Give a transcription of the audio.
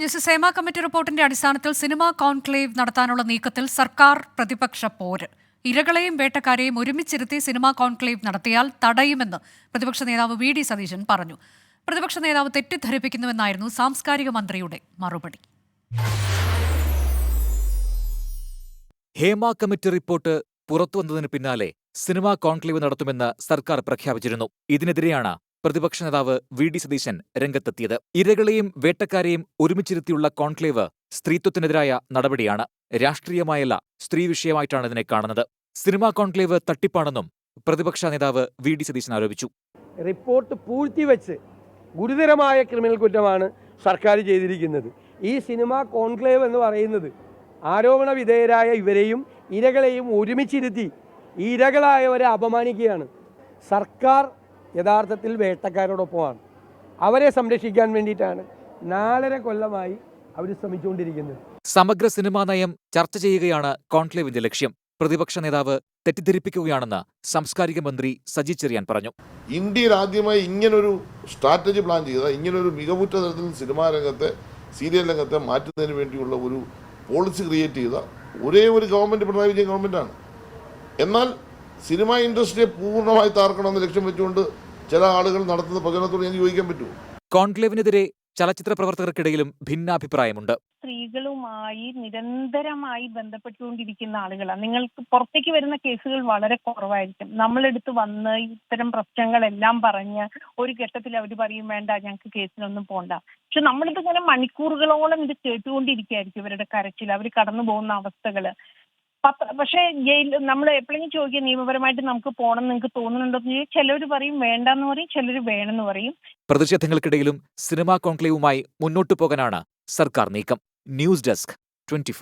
Justice committee റിപ്പോർട്ടിന്റെ അടിസ്ഥാനത്തിൽ cinema conclave നടത്താനുള്ള നീക്കത്തിൽ സർക്കാർ പ്രതിപക്ഷ പോര്. ഇരകളെയും വേട്ടക്കാരെയും ഒരുമിച്ചിരുത്തി സിനിമാ കോൺക്ലേവ് നടത്തിയാൽ തടയുമെന്ന് പ്രതിപക്ഷ നേതാവ് വി ഡി സതീശൻ പറഞ്ഞു. പ്രതിപക്ഷ നേതാവ് തെറ്റിദ്ധരിപ്പിക്കുന്നുവെന്നായിരുന്നു സാംസ്കാരിക മന്ത്രിയുടെ മറുപടി. ഹേമ കമ്മിറ്റി റിപ്പോർട്ട് പുറത്തുവന്നതിന് പിന്നാലെ സിനിമാ കോൺക്ലേവ് നടത്തുമെന്ന് സർക്കാർ പ്രഖ്യാപിച്ചിരുന്നു. ഇതിനെതിരെയാണ് പ്രതിപക്ഷ നേതാവ് വി ഡി സതീശൻ രംഗത്തെത്തിയത്. ഇരകളെയും വേട്ടക്കാരെയും ഒരുമിച്ചിരുത്തിയുള്ള കോൺക്ലേവ് സ്ത്രീത്വത്തിനെതിരായ നടപടിയാണ്. രാഷ്ട്രീയമായല്ല സ്ത്രീ വിഷയമായിട്ടാണ് ഇതിനെ കാണുന്നത്. സിനിമാ കോൺക്ലേവ് തട്ടിപ്പാണെന്നും പ്രതിപക്ഷ നേതാവ് വി ഡി സതീശൻ ആരോപിച്ചു. റിപ്പോർട്ട് പൂഴ്ത്തിവെച്ച് ഗുരുതരമായ ക്രിമിനൽ കുറ്റമാണ് സർക്കാർ ചെയ്തിരിക്കുന്നത്. ഈ സിനിമ കോൺക്ലേവ് എന്ന് പറയുന്നത് ആരോപണ വിധേയരായ ഇവരെയും ഇരകളെയും ഒരുമിച്ചിരുത്തി ഇരകളായവരെ അപമാനിക്കുകയാണ്. സർക്കാർ യഥാർത്ഥത്തിൽ വേട്ടക്കാരോടൊപ്പമാണ്. അവരെ സംരക്ഷിക്കാൻ വേണ്ടിയിട്ടാണ് നാലര കൊല്ലമായി അവർ ശ്രമിച്ചുകൊണ്ടിരിക്കുന്നത്. സമഗ്ര സിനിമാ നയം ചർച്ച ചെയ്യുകയാണ് കോൺക്ലേവിന്റെ ലക്ഷ്യം. പ്രതിപക്ഷ നേതാവ് തെറ്റിദ്ധരിപ്പിക്കുകയാണെന്ന് സാംസ്കാരിക മന്ത്രി സജി ചെറിയാൻ പറഞ്ഞു. ഇന്ത്യയിൽ ആദ്യമായി ഇങ്ങനൊരു സ്ട്രാറ്റജി പ്ലാൻ ചെയ്ത ഇങ്ങനൊരു മികവുറ്റ തരത്തിൽ സിനിമാ രംഗത്തെ സീരിയൽ രംഗത്തെ മാറ്റുന്നതിന് വേണ്ടിയുള്ള ഒരു പോളിസി ക്രിയേറ്റ് ചെയ്ത ഒരേ ഒരു ഗവൺമെന്റ് പിണറായി വിജയൻ ഗവൺമെന്റാണ് എന്നാൽ സിനിമ ഇൻഡസ്ട്രിയെ പൂർണമായി താർക്കണമെന്ന് ലക്ഷ്യം വെച്ചുകൊണ്ട് ചില ആളുകൾ നടത്തുന്ന പ്രചരണത്തോട് ഞാൻ ചോദിക്കാൻ പറ്റുമോ? കോൺക്ലേവിനെതിരെ ചലച്ചിത്ര പ്രവർത്തകർക്കിടയിലും ഭിന്നാഭിപ്രായമുണ്ട്. സ്ത്രീകളുമായി നിരന്തരമായി ബന്ധപ്പെട്ടുകൊണ്ടിരിക്കുന്ന ആളുകളാണ് നിങ്ങൾക്ക് പുറത്തേക്ക് വരുന്ന കേസുകൾ വളരെ കുറവായിരിക്കും. നമ്മളെടുത്ത് വന്ന് ഇത്തരം പ്രശ്നങ്ങളെല്ലാം പറഞ്ഞ് ഒരു ഘട്ടത്തിൽ അവർ പറയും വേണ്ട ഞങ്ങൾക്ക് കേസിനൊന്നും പോണ്ട. പക്ഷെ നമ്മളിത് ഇങ്ങനെ മണിക്കൂറുകളോളം ഇത് കേട്ടുകൊണ്ടിരിക്കുകയായിരിക്കും ഇവരുടെ കരച്ചിൽ അവർ കടന്നു പോകുന്ന അവസ്ഥകൾ. പക്ഷേ ജയിൽ നമ്മൾ എപ്പോഴെങ്കിലും ചോദിക്കുക നിയമപരമായിട്ട് നമുക്ക് പോകണം നിങ്ങൾക്ക് തോന്നുന്നുണ്ടോ എന്ന് ചോദിച്ചാൽ ചിലർ പറയും വേണ്ടെന്ന് പറയും ചിലർ വേണമെന്ന് പറയും. പ്രതിഷേധങ്ങൾക്കിടയിലും സിനിമാ കോൺക്ലേവുമായി മുന്നോട്ട് പോകാനാണ് സർക്കാർ നീക്കം. News desk twenty